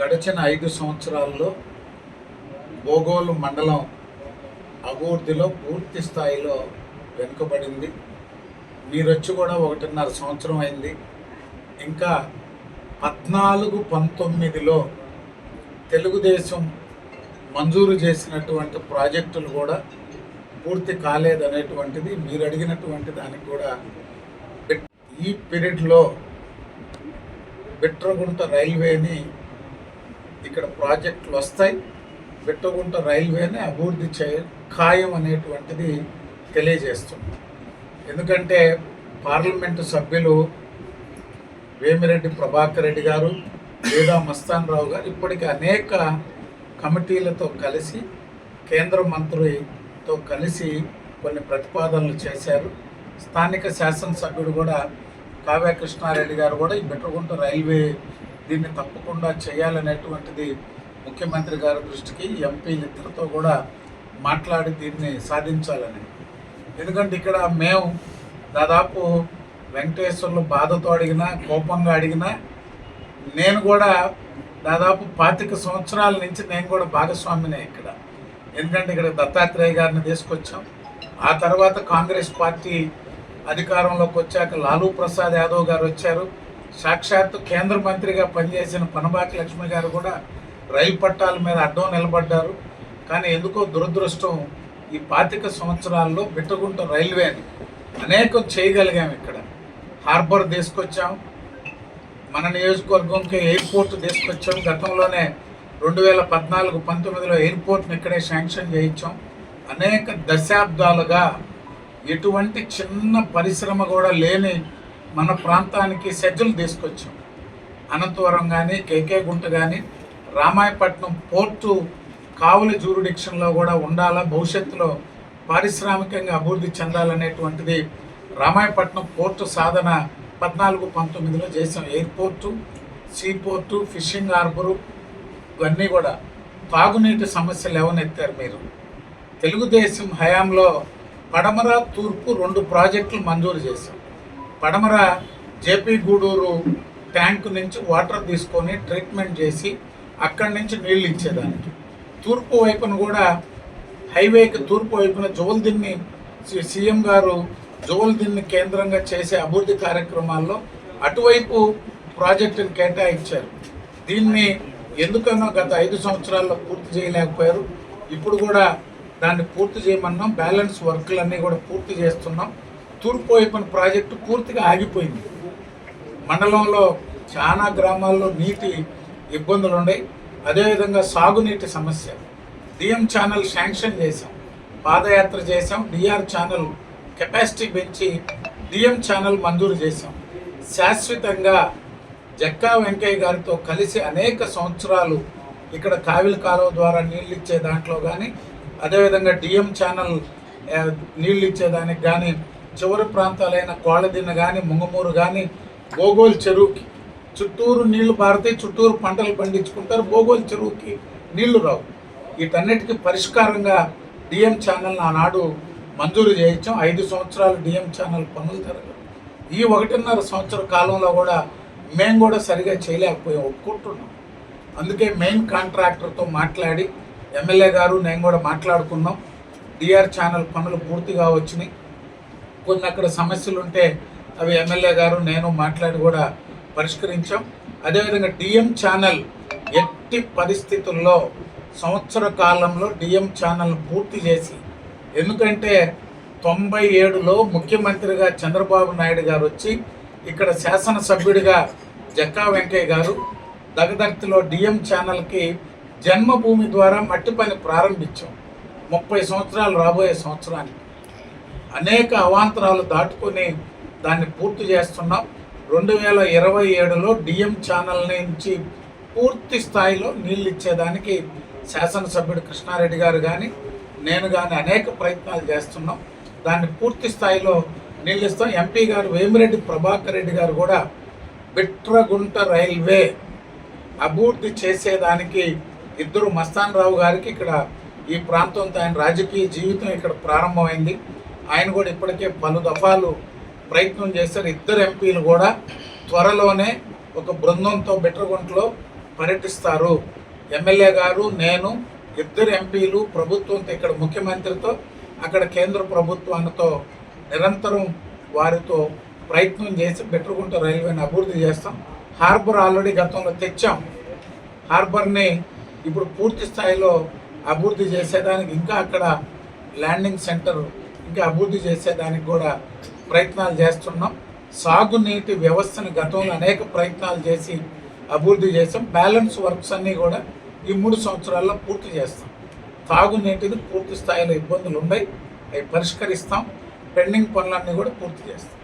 గడిచిన ఐదు సంవత్సరాల్లో బోగోలు మండలం అభివృద్ధిలో పూర్తి స్థాయిలో వెనుకబడింది. మీరొచ్చి కూడా ఒకటిన్నర సంవత్సరం అయింది. ఇంకా పద్నాలుగు పంతొమ్మిదిలో తెలుగుదేశం మంజూరు చేసినటువంటి ప్రాజెక్టులు కూడా పూర్తి కాలేదనేటువంటిది మీరు అడిగినటువంటి దానికి కూడా ఈ పీరియడ్లో బిట్రగుంట రైల్వేని ఇక్కడ ప్రాజెక్టులు వస్తాయి. విట్టగుంట రైల్వేని అభివృద్ధి చే ఖాయం అనేటువంటిది తెలియజేస్తుంది. ఎందుకంటే పార్లమెంటు సభ్యులు వేమిరెడ్డి ప్రభాకర్ రెడ్డి గారు వేదా మస్తాన్ రావు గారు ఇప్పటికి అనేక కమిటీలతో కలిసి కేంద్ర మంత్రితో కలిసి కొన్ని ప్రతిపాదనలు చేశారు. స్థానిక శాసనసభ్యుడు కూడా కావ్య కృష్ణారెడ్డి గారు కూడా ఈ బిట్రగుంట రైల్వే దీన్ని తప్పకుండా చేయాలనేటువంటిది ముఖ్యమంత్రి గారి దృష్టికి ఎంపీలిద్దరితో కూడా మాట్లాడి దీన్ని సాధించాలని. ఎందుకంటే ఇక్కడ మేము దాదాపు వెంకటేశ్వర్లు బాధతో అడిగినా కోపంగా అడిగినా నేను కూడా దాదాపు పాతిక సంవత్సరాల నుంచి నేను కూడా భాగస్వామినే ఇక్కడ. ఎందుకంటే ఇక్కడ దత్తాత్రేయ గారిని తీసుకొచ్చాం. ఆ తర్వాత కాంగ్రెస్ పార్టీ అధికారంలోకి వచ్చాక లాలూ ప్రసాద్ యాదవ్ గారు వచ్చారు. సాక్షాత్తు కేంద్ర మంత్రిగా పనిచేసిన పనబాకి లక్ష్మి గారు కూడా రైలు పట్టాల మీద అడ్డం నిలబడ్డారు. కానీ ఎందుకో దురదృష్టం ఈ పాతిక సంవత్సరాల్లో బిట్టగుంట రైల్వేని అనేకం చేయగలిగాం ఇక్కడ. హార్బర్ తీసుకొచ్చాం. మన నియోజకవర్గంకి ఎయిర్పోర్ట్ తీసుకొచ్చాం. గతంలోనే రెండు వేల పద్నాలుగు పంతొమ్మిదిలో ఎయిర్పోర్ట్ని ఇక్కడే శాంక్షన్ చేయించాం. అనేక దశాబ్దాలుగా ఎటువంటి చిన్న పరిశ్రమ కూడా లేని మన ప్రాంతానికి సెజ్జలు తీసుకొచ్చాం. అనంతవరం కానీ కేకే గుంట కానీ రామాయపట్నం పోర్టు కావులి జూరిడిక్షన్లో కూడా ఉండాలా భవిష్యత్తులో పారిశ్రామికంగా అభివృద్ధి చెందాలనేటువంటిది రామాయపట్నం పోర్టు సాధన పద్నాలుగు పంతొమ్మిదిలో చేసాం ఎయిర్పోర్టు సీపోర్టు ఫిషింగ్ హార్బరు ఇవన్నీ కూడా తాగునీటి సమస్యలు ఎవనెత్తారు మీరు. తెలుగుదేశం హయాంలో పడమర తూర్పు రెండు ప్రాజెక్టులు మంజూరు చేశాం. పడమర జేపీ గూడూరు ట్యాంక్ నుంచి వాటర్ తీసుకొని ట్రీట్మెంట్ చేసి అక్కడి నుంచి నీళ్ళు ఇచ్చేదానికి. తూర్పు వైపున కూడా హైవేకి తూర్పు వైపున జోల్దిన్ని సి- సీఎం గారు జోల్దిన్ని కేంద్రంగా చేసే అభివృద్ధి కార్యక్రమాల్లో అటువైపు ప్రాజెక్టును కేటాయించారు. దీన్ని ఎందుకనో గత ఐదు సంవత్సరాల్లో పూర్తి చేయలేకపోయారు. ఇప్పుడు కూడా దాన్ని పూర్తి చేయమన్నాం. బ్యాలెన్స్ వర్క్లన్నీ కూడా పూర్తి చేస్తున్నాం. తూర్పు వైపున ప్రాజెక్టు పూర్తిగా ఆగిపోయింది. మండలంలో చాలా గ్రామాల్లో నీటి ఇబ్బందులు ఉన్నాయి. అదేవిధంగా సాగునీటి సమస్య. డిఎం ఛానల్ శాంక్షన్ చేశాం. పాదయాత్ర చేశాం. డిఆర్ ఛానల్ కెపాసిటీ పెంచి డిఎం ఛానల్ మంజూరు చేశాం. శాశ్వతంగా జక్కా వెంకయ్య గారితో కలిసి అనేక సంవత్సరాలు ఇక్కడ కావిలి కాలువ ద్వారా నీళ్ళు ఇచ్చే దాంట్లో కానీ అదేవిధంగా డిఎం ఛానల్ నీళ్ళు ఇచ్చేదానికి కానీ చివరి ప్రాంతాలైన కోళ్ళదిన్న కానీ ముంగమూరు కానీ భోగోలు చెరువుకి చుట్టూరు నీళ్ళు పారితే చుట్టూరు పంటలు పండించుకుంటారు. భోగోలు చెరువుకి నీళ్ళు రావు. వీటన్నిటికీ పరిష్కారంగా డిఎం ఛానల్ ఆనాడు మంజూరు చేయించాం. ఐదు సంవత్సరాలు డిఎం ఛానల్ పనులు జరగదు ఈ ఒకటిన్నర సంవత్సర కాలంలో కూడా మేము కూడా సరిగా చేయలేకపోయాం. ఒప్పుకుంటున్నాం. అందుకే మెయిన్ కాంట్రాక్టర్తో మాట్లాడి ఎమ్మెల్యే గారు నేను కూడా మాట్లాడుకున్నాం. డిఆర్ ఛానల్ పనులు పూర్తిగా వచ్చినాయి. కొన్ని అక్కడ సమస్యలు ఉంటే అవి ఎమ్మెల్యే గారు నేను మాట్లాడి కూడా పరిష్కరించాం. అదేవిధంగా డిఎం ఛానల్ ఎట్టి పరిస్థితుల్లో సంవత్సర కాలంలో డిఎం ఛానల్ పూర్తి చేసి ఎందుకంటే తొంభై ఏడులో ముఖ్యమంత్రిగా చంద్రబాబు నాయుడు గారు వచ్చి ఇక్కడ శాసనసభ్యుడిగా జక్కా వెంకయ్య గారు దగదర్తిలో డిఎం ఛానల్కి జన్మభూమి ద్వారా మట్టి పని ప్రారంభించాం. ముప్పై సంవత్సరాలు రాబోయే సంవత్సరానికి. అనేక అవాంతరాలు దాటుకొని దాన్ని పూర్తి చేస్తున్నాం. రెండు వేల ఇరవై ఏడులో డిఎం ఛానల్ నుంచి పూర్తి స్థాయిలో నీళ్ళు ఇచ్చేదానికి శాసనసభ్యుడు కృష్ణారెడ్డి గారు కానీ నేను కానీ అనేక ప్రయత్నాలు చేస్తున్నాం. దాన్ని పూర్తి స్థాయిలో నీళ్ళు ఇస్తాం. ఎంపీ గారు వేమిరెడ్డి ప్రభాకర్ రెడ్డి గారు కూడా బిట్రగుంట రైల్వే అభివృద్ధి చేసేదానికి ఇద్దరు మస్తాన్ రావు గారికి ఇక్కడ ఈ ప్రాంతంతో ఆయన రాజకీయ జీవితం ఇక్కడ ప్రారంభమైంది. ఆయన కూడా ఇప్పటికే పలు దఫాలు ప్రయత్నం చేశారు. ఇద్దరు ఎంపీలు కూడా త్వరలోనే ఒక బృందంతో బెట్రగుంట్లో పర్యటిస్తారు. ఎమ్మెల్యే గారు నేను ఇద్దరు ఎంపీలు ప్రభుత్వంతో ఇక్కడ ముఖ్యమంత్రితో అక్కడ కేంద్ర ప్రభుత్వానితో నిరంతరం వారితో ప్రయత్నం చేసి బెట్రగుంట రైల్వేని అభివృద్ధి చేస్తాం. హార్బర్ ఆల్రెడీ గతంలో తెచ్చాం. హార్బర్ని ఇప్పుడు పూర్తి స్థాయిలో అభివృద్ధి చేసేదానికి ఇంకా అక్కడ ల్యాండింగ్ సెంటర్ ఇంకా అభివృద్ధి చేసేదానికి కూడా ప్రయత్నాలు చేస్తున్నాం. సాగునీటి వ్యవస్థను గతంలో అనేక ప్రయత్నాలు చేసి అభివృద్ధి చేసాం బ్యాలెన్స్ వర్క్స్ అన్నీ కూడా ఈ మూడు సంవత్సరాల్లో పూర్తి చేస్తాం. తాగునీటిది పూర్తి స్థాయిలో ఇబ్బందులు ఉన్నాయి అవి పరిష్కరిస్తాం. పెండింగ్ పనులన్నీ కూడా పూర్తి చేస్తాం.